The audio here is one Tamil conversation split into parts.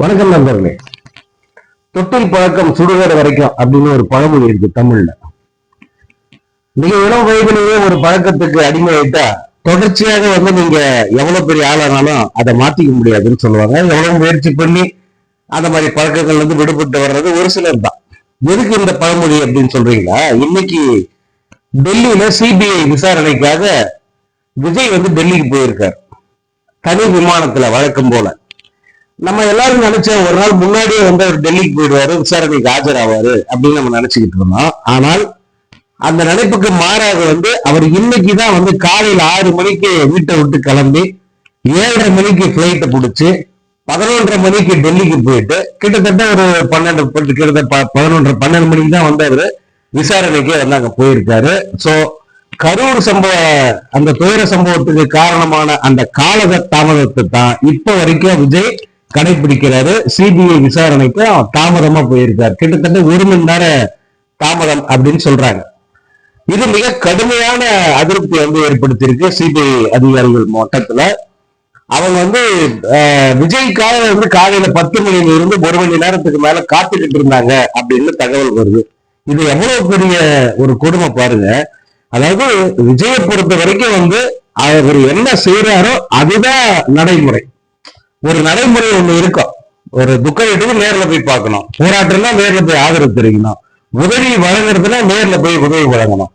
வணக்கம் நண்பர்களே. தொட்டில் பழக்கம் சுடுகிற வரைக்கும் அப்படின்னு ஒரு பழமொழி இருக்கு தமிழ்ல. நீங்க இளம் வயதிலேயே ஒரு பழக்கத்துக்கு அடிமையாயிட்டா தொடர்ச்சியாக வந்து நீங்க எவ்வளவு பெரிய ஆளானாலும் அதை மாத்திக்க முடியாதுன்னு சொல்லுவாங்க. எவ்வளவு முயற்சி பண்ணி அந்த மாதிரி பழக்கங்கள்ல இருந்து விடுபட்டு வர்றது ஒரு சிலர் தான். எதுக்கு இந்த பழமொழி அப்படின்னு சொல்றீங்களா? இன்னைக்கு டெல்லியில சிபிஐ விசாரணைக்காக விஜய் வந்து டெல்லிக்கு போயிருக்கார். தனி விமானத்துல வழக்கம் போல. நம்ம எல்லாரும் நினைச்சோம் ஒரு நாள் முன்னாடியே வந்து அவர் டெல்லிக்கு போயிடுவாரு விசாரணைக்கு ஆஜராவாரு அப்படின்னு நம்ம நினைச்சுக்கிட்டு இருந்தோம். ஆனால் அந்த நினைப்புக்கு மாறாக வந்து அவர் இன்னைக்கு தான் வந்து காலையில் ஆறு மணிக்கு வீட்டை விட்டு கிளம்பி ஏழரை மணிக்கு பிளைட்டை பிடிச்சி பதினொன்றரை மணிக்கு டெல்லிக்கு போயிட்டு கிட்டத்தட்ட ஒரு பன்னெண்டு கிட்டத்தட்ட ப- பதினொன்றரை பன்னெண்டு மணிக்கு தான் வந்தாரு விசாரணைக்கு வந்து அங்கே போயிருக்காரு. சோ கரூர் சம்பவ அந்த துயர சம்பவத்துக்கு காரணமான அந்த காலக தாமதத்தை தான் இப்ப வரைக்கும் விஜய் கடைபிடிக்கிறாரு. சிபிஐ விசாரணைக்கு தாமதமா போயிருக்காரு. கிட்டத்தட்ட ஒரு மணி நேர தாமதம் அப்படின்னு சொல்றாங்க. இது மிக கடுமையான அதிருப்தி வந்து ஏற்படுத்தியிருக்கு சிபிஐ அதிகாரிகள் மட்டத்துல. அவங்க வந்து விஜய்க்காக வந்து காலையில பத்து மணியில இருந்து ஒரு மணி நேரத்துக்கு மேல காத்துக்கிட்டு இருந்தாங்க அப்படின்னு தகவல் வருது. இது எவ்வளவு பெரிய ஒரு கொடுமை பாருங்க. அதாவது விஜயை பொறுத்த வரைக்கும் வந்து அவர் என்ன செய்யறாரோ அதுதான் நடைமுறை. ஒரு நடைமுறை ஒண்ணு இருக்கும். ஒரு துக்க நேர்ல போய் பார்க்கணும். போராட்டம்னா நேர்ல போய் ஆதரவு தெரிவிக்கணும். உதவி வழங்குறதுனா நேர்ல போய் உதவி வழங்கணும்.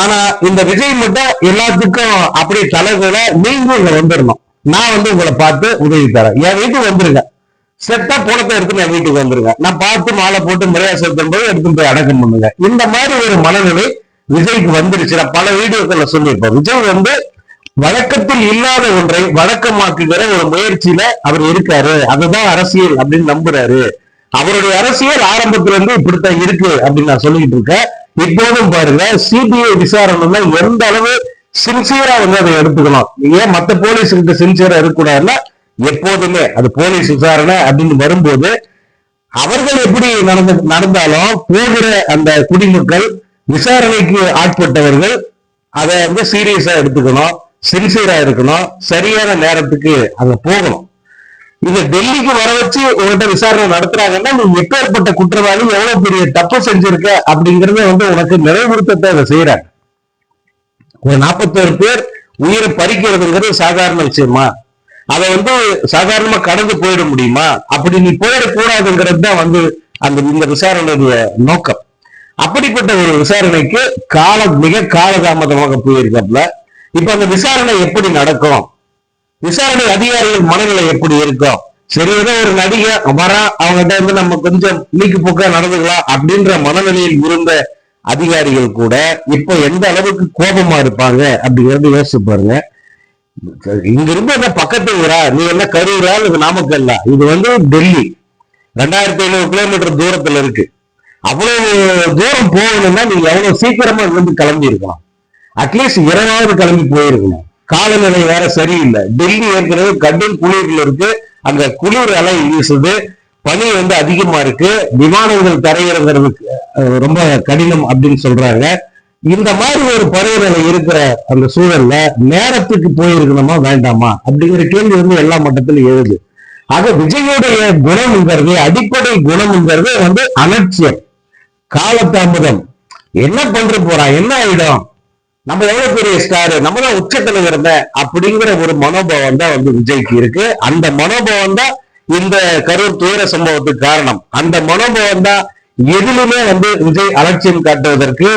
ஆனா இந்த விஜய் மட்டும் எல்லாத்துக்கும் அப்படியே தலைவர நீங்க இங்க வந்துடணும் நான் வந்து உங்களை பார்த்து உதவி தரேன். என் வீட்டுக்கு வந்துருங்க. செட்டா பணத்தை எடுத்து என் வீட்டுக்கு வந்துருங்க. நான் பார்த்து மாலை போட்டு முறையா செலுத்தும் போது எடுத்து போய் அடக்கம் பண்ணுங்க. இந்த மாதிரி ஒரு மனநிலை விஜய்க்கு வந்துருச்சு நான் பல வீடியோக்களை சொல்லியிருப்பேன். விஜய் வந்து வழக்கத்தில் இல்லாத ஒன்றை வழக்கமாக்குகிற ஒரு முயற்சியில அவர் இருக்காரு. அதுதான் அரசியல் அப்படின்னு நம்புறாரு. அவருடைய அரசியல் ஆரம்பத்துல இருந்து இப்படித்தான் இருக்கு அப்படின்னு நான் சொல்லிட்டு இருக்கேன். இப்போதும் பாருங்க சிபிஐ விசாரணை எந்த அளவு சின்சியரா வந்து அதை எடுத்துக்கலாம் ஏன் மத்த போலீஸ் கிட்ட சின்சியரா இருக்கக்கூடாதுன்னா எப்போதுமே அது போலீஸ் விசாரணை அப்படின்னு வரும்போது அவர்கள் எப்படி நடந்து நடந்தாலும் போகிற அந்த குடிமக்கள் விசாரணைக்கு ஆட்பட்டவர்கள் அதை வந்து சீரியஸா எடுத்துக்கணும். சின்சியரா இருக்கணும். சரியான நேரத்துக்கு அங்க போகணும். இது டெல்லிக்கு வர வச்சு உங்ககிட்ட விசாரணை நடத்துறாங்கன்னா நீ எப்பேற்பட்ட குற்றவாளி எவ்வளவு பெரிய தப்பு செஞ்சிருக்க அப்படிங்கறத வந்து உனக்கு நிறைவுறுத்தத்தை அதை செய்யறாங்க. ஒரு நாற்பத்தோரு பேர் உயிரை பறிக்கிறதுங்கிறது சாதாரண விஷயமா? அதை வந்து சாதாரணமா கடந்து போயிட முடியுமா? அப்படி நீ போயிடக்கூடாதுங்கிறது தான் வந்து அந்த இந்த விசாரணையுடைய நோக்கம். அப்படிப்பட்ட ஒரு விசாரணைக்கு கால மிக காலதாமதமாக போயிருக்காப்ல இப்ப அந்த விசாரணை எப்படி நடக்கும்? விசாரணை அதிகாரிகள் மனநிலை எப்படி இருக்கும்? சரி ஏதோ ஒரு நடிகை வரா அவங்ககிட்ட இருந்து நம்ம கொஞ்சம் நீக்கு போக்கா நடந்துக்கலாம் அப்படின்ற மனநிலையில் இருந்த அதிகாரிகள் கூட இப்ப எந்த அளவுக்கு கோபமா இருப்பாங்க அப்படிங்கறது யோசிச்சு பாருங்க. இங்க இருந்து பக்கத்து ஊரா? நீ என்ன கரூரா இது நாமக்கல்லா? இது வந்து டெல்லி. ரெண்டாயிரத்தி ஐநூறு கிலோமீட்டர் தூரத்துல இருக்கு. அவ்வளவு தூரம் போகணும்னா நீங்க எவ்வளவு சீக்கிரமா இருந்து கிளம்பி இருக்கலாம் அட்லீஸ்ட் இரவாவது கிளம்பி போயிருக்கணும். காலநிலை வேற சரியில்லை. டெல்லி ஏற்கனவே கடும் குளிர்ல இருக்கு. அங்க குளிர் அலை வீசுது. பனி வந்து அதிகமா இருக்கு. விமானங்கள் தரையிறங்கிறதுக்கு ரொம்ப கடினம் அப்படின்னு சொல்றாங்க. இந்த மாதிரி ஒரு பருவநிலை இருக்கிற அந்த சூழல்ல நேரத்துக்கு போயிருக்கணுமா வேண்டாமா? அப்படிங்கிற கேள்வி வந்து எல்லா மட்டத்திலும் எழுது. ஆக விஜயோடைய குணம்ங்கிறது அடிப்படை குணம்ங்கிறது வந்து அலட்சியம் காலதாமதம். என்ன பண்ற போறான் என்ன ஆயிடும்? நம்ம எவ்வளவு பெரிய ஸ்டார் நம்ம தான் உச்சத்துல இருந்த அப்படிங்கிற ஒரு மனோபாவம் தான் வந்து விஜய்க்கு இருக்கு. அந்த மனோபாவம் தான் இந்த கரூர் துயர சம்பவத்துக்கு காரணம். அந்த மனோபாவம் தான் எதிலுமே வந்து விஜய் அலட்சியம் காட்டுவதற்கு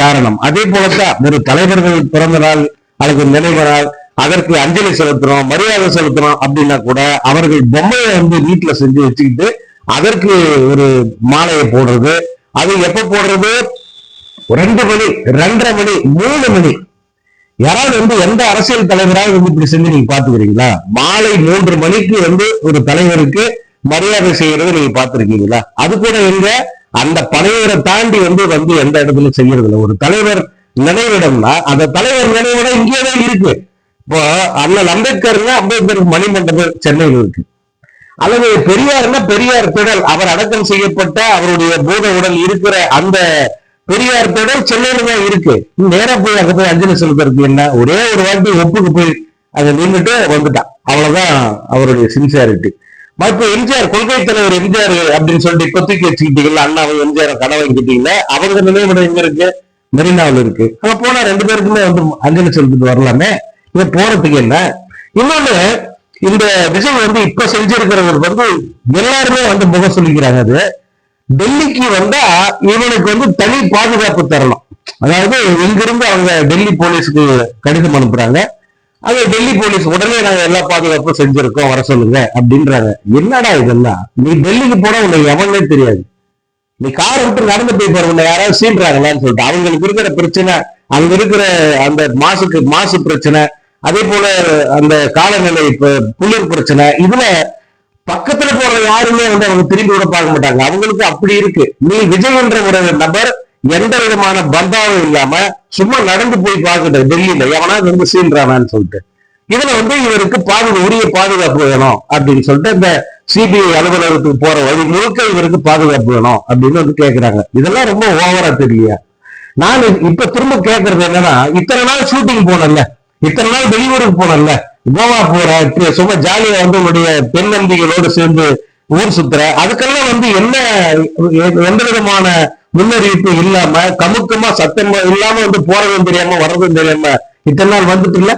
காரணம். அதே போலத்தான் ஒரு தலைவர்கள் பிறந்த நாள் அல்லது நினைவு நாள் அதற்கு அஞ்சலி செலுத்துறோம் மரியாதை செலுத்துறோம் அப்படின்னா கூட அவர்கள் பொம்மையை வந்து வீட்டுல செஞ்சு வச்சுக்கிட்டு அதற்கு ஒரு மாலையை போடுறது அது எப்ப போடுறது? ரெண்டு மணி ரெண்டரை மணி மூணு மணி. யாராவது வந்து எந்த அரசியல் தலைவராக வந்து இப்படி செஞ்சு நீங்க பாத்துக்கிறீங்களா மாலை மூன்று மணிக்கு வந்து ஒரு தலைவருக்கு மரியாதை செய்யறதை நீங்க பாத்துருக்கீங்களா அது கூட எங்க அந்த பனைவரை தாண்டி வந்து வந்து எந்த இடத்துல செய்யறது இல்லை. ஒரு தலைவர் நினைவிடம்னா அந்த தலைவர் நினைவிடம் இங்கேதான் இருக்கு. இப்போ அண்ணன் அம்பேத்கர்னா அம்பேத்கர் மணிமண்டபம் சென்னையில் இருக்கு. அல்லது பெரியார்னா பெரியார் திடல் அவர் அடக்கம் செய்யப்பட்ட அவருடைய பூத உடல் இருக்கிற அந்த பெரியார் திடல் சென்னையில தான் இருக்கு நேரா போய் அங்க போய் அஞ்சலி செலுத்துறதுக்கு என்ன? ஒரே ஒரு வாட்டி ஒப்புக்கு போய் அங்க நின்றுட்டு வந்துட்டான். அவ்வளவுதான் அவருடைய சின்சியாரிட்டி இப்ப எம்ஜிஆர் கொள்கை தலைவர் எம்ஜிஆர் அப்படின்னு சொல்லிட்டு இப்ப தூக்கி வச்சுக்கிட்டீங்கல்ல அண்ணாவை எம்ஜிஆர் கடை கிட்டீங்களா அவங்க நினைவிடம் எங்க இருக்கு? மெரினாவில் இருக்கு. அங்க போனா ரெண்டு பேருக்குமே வந்து அஞ்சலி செலுத்திட்டு வரலாமே? இதை போறதுக்கு என்ன? இன்னொன்னு இந்த விஷயம் வந்து இப்ப செஞ்சிருக்கிறவர் வந்து எல்லாருமே வந்து முகம் சொல்லிக்கிறாங்க அது. டெல்லிக்கு வந்தா இவனுக்கு வந்து தனி பாதுகாப்பு தரணும். அதாவது இங்கிருந்து அவங்க டெல்லி போலீஸுக்கு கடிதம் அனுப்புறாங்க. அது டெல்லி போலீஸ் உடனே நாங்க எல்லா பாதுகாப்பும் செஞ்சிருக்கோம் வர சொல்லுங்க அப்படின்றாங்க. என்னடா இதெல்லாம்? நீ டெல்லிக்கு போனா உனக்கு எவனே தெரியாது. நீ கார் விட்டு நடந்து போய் பாரு உன்னை யாராவது சீன்றாங்களான்னு சொல்லிட்டு. அவங்களுக்கு இருக்கிற பிரச்சனை அங்க இருக்கிற அந்த மாசுக்கு மாசு பிரச்சனை அதே போல அந்த காலநிலை இப்ப குளிர் பிரச்சனை இதுல பக்கத்துல போற யாருமே வந்து அவங்க திரும்பி கூட பார்க்க மாட்டாங்க. அவங்களுக்கு அப்படி இருக்கு. நீ விஜய்ன்ற ஒரு நபர் எந்த விதமான பந்தாவும் இல்லாம சும்மா நடந்து போய் பார்க்கிட்ட டெல்லியில. எவனா வந்து சீன்றானான்னு சொல்லிட்டு. இதுல வந்து இவருக்கு பாதுகா உரிய பாதுகாப்பு வேணும் அப்படின்னு சொல்லிட்டு இந்த சிபிஐ அலுவலகத்துக்கு போற வழி முழுக்க இவருக்கு பாதுகாப்பு வேணும் அப்படின்னு வந்து கேக்குறாங்க. இதெல்லாம் ரொம்ப ஓவரா தெரியலையா? நான் இப்ப திரும்ப கேக்குறது என்னன்னா இத்தனை நாள் ஷூட்டிங் போனல இத்தனை நாள் வெளியூருக்கு போனல கோவா போற சும்மா ஜாலியா வந்து உன்னுடைய பெண் நம்பிகளோடு சேர்ந்து ஊர் சுத்துற. அதுக்கெல்லாம் வந்து என்ன எந்த விதமான முன்னறிவிப்பு இல்லாம கமுக்கமா சத்தம் இல்லாம வந்து போறதும் தெரியாம வர்றதும் தெரியாம இத்தனை நாள் வந்துட்டு இல்ல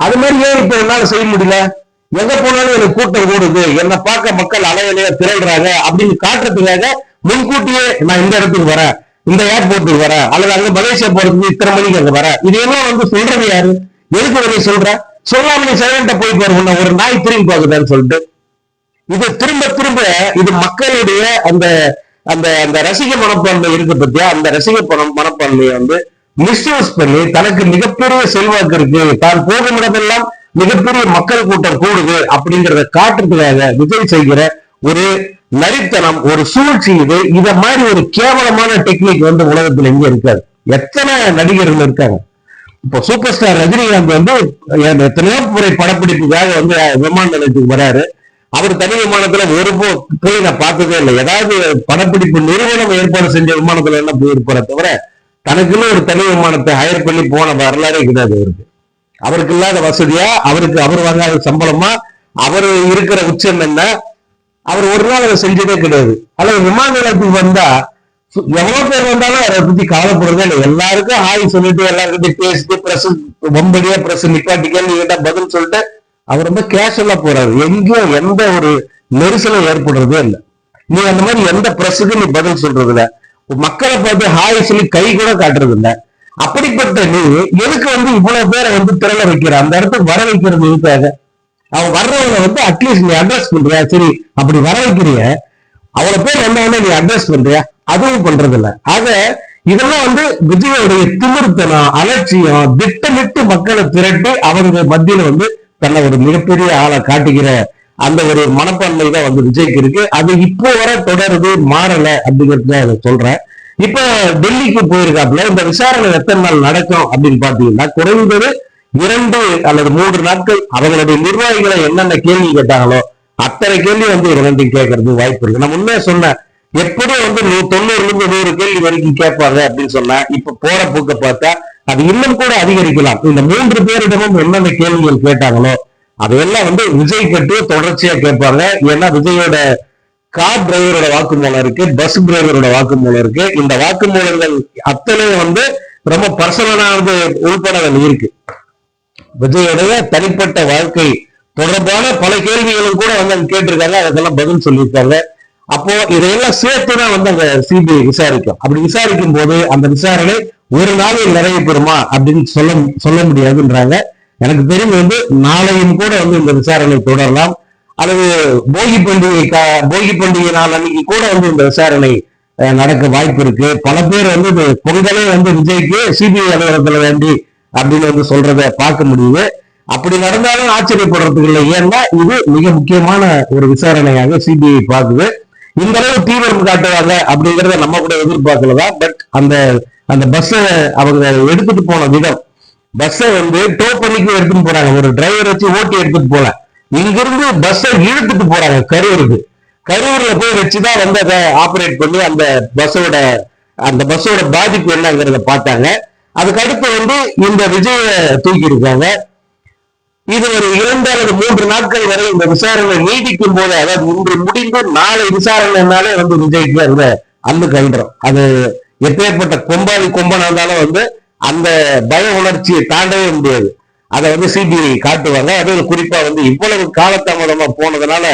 அது மாதிரி ஏன் இப்ப என்னால செய்ய முடியல. எங்க போனாலும் எனக்கு கூட்டம் கூடுது. என்னை பார்க்க மக்கள் அலையலையா திரள்றாங்க அப்படின்னு காட்டுறதுக்காக முன்கூட்டியே நான் இந்த இடத்துக்கு வரேன். இந்த ஏர்போர்ட்டுக்கு வரேன். அல்லது அங்க மலேசியா போறதுக்கு இத்தனை மணிக்கு அங்க வரேன். இது எல்லாம் வந்து சொல்றது யாரு? எதுக்கு நீ சொல்ற? சொல்லாம நீ சைலண்டா போய் பாரு ஒரு நாய் திரும்பி பாக்குதான்னு சொல்லிட்டு. இது திரும்ப திரும்ப இது மக்களுடைய அந்த அந்த அந்த ரசிக மனப்பான்மை இருக்கு பத்தியா? அந்த ரசிக மனப்பான்மையை வந்து மிஸ்யூஸ் பண்ணி தனக்கு மிகப்பெரிய செல்வாக்கு இருக்கு. தான் போகும் இடமெல்லாம் மிகப்பெரிய மக்கள் கூட்டம் கூடுது அப்படிங்கறத காட்டுறதுக்காக விஜய் செய்கிற ஒரு நரித்தனம் ஒரு சூழ்ச்சி இது. இத மாதிரி ஒரு கேவலமான டெக்னிக் வந்து உலகத்துல எங்க இருக்காது. எத்தனை நடிகர்கள் இருக்காங்க? இப்போ சூப்பர் ஸ்டார் ரஜினிகாந்த் வந்து எ- படப்பிடிப்புக்காக வந்து விமான நிலையத்துக்கு வராரு. அவர் தனி விமானத்துல ஒரு போய் நான் பார்த்ததே இல்லை. ஏதாவது படப்பிடிப்பு நிறுவனம் ஏற்பாடு செஞ்ச விமானத்துல என்ன போயிருப்பார தவிர தனக்குன்னு ஒரு தனி விமானத்தை ஹையர் பண்ணி போன வரலாறே கிடையாது அவருக்கு. அவருக்கு இல்லாத வசதியா அவருக்கு அவர் வாங்காத சம்பளமா அவர் இருக்கிற உச்சம் என்ன? அவர் ஒரு நாள் அதை செஞ்சதே கிடையாது. அல்லது விமான நிலையத்துக்கு வந்தா எவ்வளவு பேர் வந்தாலும் அதை பத்தி கவலைப்படுறதே இல்லை. எல்லாருக்கும் ஹாய் சொல்லிட்டு எல்லாருக்கிட்டையும் பேசிட்டு பிரஸ் ஒம்படியா பிரஸ் நிப்பாட்டி கேள்வி கேட்டா பதில் சொல்லிட்டு அவர் ரொம்ப கேஷுவலா போறாரு. எங்கேயும் எந்த ஒரு நெரிசலும் ஏற்படுறதே இல்லை. நீ அந்த மாதிரி எந்த பிரஸுக்கு நீ பதில் சொல்றது இல்ல. மக்களை பார்த்து ஹாய் சொல்லி கை கூட காட்டுறது இல்ல. அப்படிப்பட்ட நீ எதுக்கு வந்து இவ்வளவு பேரை வந்து திரள வைக்கிற? அந்த இடத்துக்கு வர வைக்கிறது எதுக்காக? அவன் வர்றவங்க வந்து அட்லீஸ்ட் நீ அட்ரஸ் பண்றியா? சரி அப்படி வர வைக்கிறிய. அவ்வளவு பேர் வந்தவொடனே நீ அட்ரஸ் பண்றியா? அதுவும் பண்றது இல்ல ஆக இதெல்லாம் வந்து விஜயோடைய திமிர்த்தனம் அலட்சியம் திட்டமிட்டு மக்களை திரட்டி அவங்க மத்தியில வந்து தன்னை ஒரு மிகப்பெரிய ஆளை காட்டுகிற அந்த ஒரு மனப்பான்மை தான் வந்து விஜய்க்கு இருக்கு. அது இப்போ வரை தொடருது மாறல அப்படிங்கிறது அதை சொல்றேன். இப்ப டெல்லிக்கு போயிருக்காப்புல இந்த விசாரணை எத்தனை நாள் நடக்கும் அப்படின்னு பாத்தீங்கன்னா குறைந்தது இரண்டு அல்லது மூன்று நாட்கள் அவங்களுடைய நிர்வாகிகளை என்னென்ன கேள்வி கேட்டாங்களோ அத்தனை கேள்வி வந்து இரண்டு கேட்கறது வாய்ப்பு இருக்கு. நான் முன்னே சொன்னேன் எப்படி வந்து நூ- தொண்ணூறுல இருந்து நூறு கேள்வி வரைக்கும் கேட்பாங்க அப்படின்னு சொன்னேன் இப்ப போற போக்க பார்த்தா அது இன்னும் கூட அதிகரிக்கலாம். இந்த மூன்று பேரிடமும் என்னென்ன கேள்விகள் கேட்டாங்களோ அதெல்லாம் வந்து விஜய் கட்டு தொடர்ச்சியா கேட்பாங்க. ஏன்னா விஜயோட கார் டிரைவரோட வாக்குமூலம் இருக்கு பஸ் டிரைவரோட வாக்குமூலம் இருக்கு. இந்த வாக்குமூலங்கள் அத்தனை வந்து ரொம்ப பர்சனலானது உள்பட அதுல இருக்கு. விஜயோடைய தனிப்பட்ட வாழ்க்கை தொடர்பான பல கேள்விகளும் கூட வந்து அங்க கேட்டிருக்காங்க. அதுக்கெல்லாம் பதில் சொல்லியிருக்காங்க. அப்போ இதையெல்லாம் சேர்த்துதான் வந்து அந்த சிபிஐ விசாரிக்கும். அப்படி விசாரிக்கும் போது அந்த விசாரணை ஒரு நாளில் நிறைய பெறுமா அப்படின்னு சொல்ல சொல்ல முடியாதுன்றாங்க. எனக்கு தெரிஞ்சு வந்து நாளையும் கூட வந்து இந்த விசாரணை தொடரலாம். அல்லது போகி பண்டிகை கா- போகி பண்டிகை நாள் அன்னைக்கு கூட வந்து இந்த விசாரணை நடக்க வாய்ப்பு இருக்கு. பல பேர் வந்து இது பொங்கலே வந்து விஜய்க்கு சிபிஐ அலுவலகத்துல வேண்டி அப்படின்னு வந்து சொல்றத பார்க்க முடியுது. அப்படி நடந்தாலும் ஆச்சரியப்படுறதுக்கு இல்லை. ஏன்னா இது மிக முக்கியமான ஒரு விசாரணையாக சிபிஐ பார்க்குது. இந்த அளவு தீவிரம் காட்டுவாங்க அப்படிங்கறத நம்ம கூட எதிர்பார்க்கலதான் பட் அந்த அந்த பஸ்ஸை அவங்க எடுத்துட்டு போன விதம் பஸ்ஸை வந்து டோ பண்ணிக்கு எடுத்துட்டு போறாங்க. ஒரு டிரைவர் வச்சு ஓட்டி எடுத்துட்டு போல. இங்கிருந்து பஸ்ஸை இழுத்துட்டு போறாங்க கரூருக்கு. கரூர்ல போய் வச்சுதான் வந்து அதை ஆபரேட் பண்ணி அந்த பஸ்ஸோட அந்த பஸ்ஸோட பாதிப்பு என்னங்கிறத பார்த்தாங்க. அதுக்கு அடுத்து வந்து இந்த விஜய தூக்கி இருக்காங்க இது ஒரு இரண்டு அல்லது மூன்று நாட்கள் வரை இந்த விசாரணை நீடிக்கும் போது அதாவது இன்று முடிந்து நாளை விசாரணைனாலே வந்து விஜய்க்கு அந்த அன்பு கழின்றோம் அது எப்பேற்பட்ட கொம்பாவி கொம்பனா இருந்தாலும் வந்து அந்த பய உணர்ச்சியை தாண்டவே முடியாது. அதை வந்து சிபிஐ காட்டுவாங்க. அது குறிப்பா வந்து இவ்வளவு காலதாமதமா போனதுனால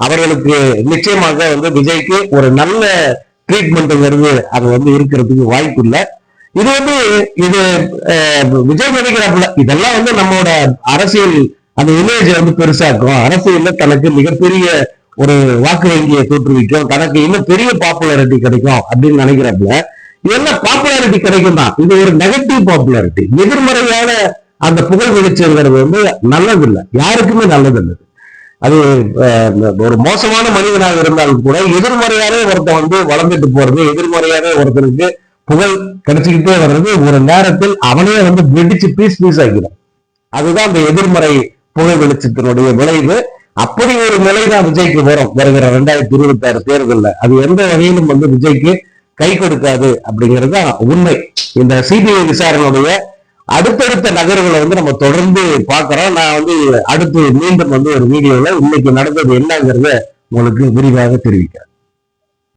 அவர்களுக்கு நிச்சயமாக வந்து விஜய்க்கு ஒரு நல்ல ட்ரீட்மெண்ட்ங்கிறது அது வந்து இருக்கிறதுக்கு வாய்ப்பு இல்லை இது வந்து இது விஜய் நினைக்கிறாப்புல இதெல்லாம் வந்து நம்மளோட அரசியல் அந்த இமேஜ் வந்து பெருசாக்கும் அரசியல்ல தனக்கு மிகப்பெரிய ஒரு வாக்கு வங்கியை தோற்றுவிக்கும். தனக்கு இன்னும் பெரிய பாப்புலாரிட்டி கிடைக்கும் அப்படின்னு நினைக்கிறாப்புல. இதெல்லாம் பாப்புலாரிட்டி கிடைக்கும் தான். இது ஒரு நெகட்டிவ் பாப்புலாரிட்டி எதிர்மறையான அந்த புகழ் வெளிச்சங்கிறது வந்து நல்லதில்லை. யாருக்குமே நல்லதில்லை. அது ஒரு மோசமான மனிதனாக இருந்தாலும் கூட எதிர்மறையாவே ஒருத்தன் வந்து வளர்ந்துட்டு போறது எதிர்மறையாவே ஒருத்தனுக்கு புகழ் கிடைச்சிக்கிட்டே வர்றது ஒரு நேரத்தில் அவனே வந்து வெடிச்சு பீஸ் பீஸ் ஆகிடும். அதுதான் அந்த எதிர்மறை புகழ் வெளிச்சத்தினுடைய விளைவு. அப்படி ஒரு நிலை தான் விஜய்க்கு வரும். வருகிற ரெண்டாயிரத்தி இருபத்தி ஆறு தேர்தலில். அது எந்த வகையிலும் வந்து விஜய்க்கு கை கொடுக்காது அப்படிங்கிறது தான் உண்மை. இந்த சிபிஐ விசாரணையுடைய அடுத்தடுத்த நகர்வுகளை வந்து நம்ம தொடர்ந்து பார்க்கிறோம். நான் வந்து அடுத்து மீண்டும் வந்து ஒரு வீடியோவில் இன்னைக்கு நடந்தது என்னங்கிறத உங்களுக்கு விரிவாக தெரிவிக்கிறேன்.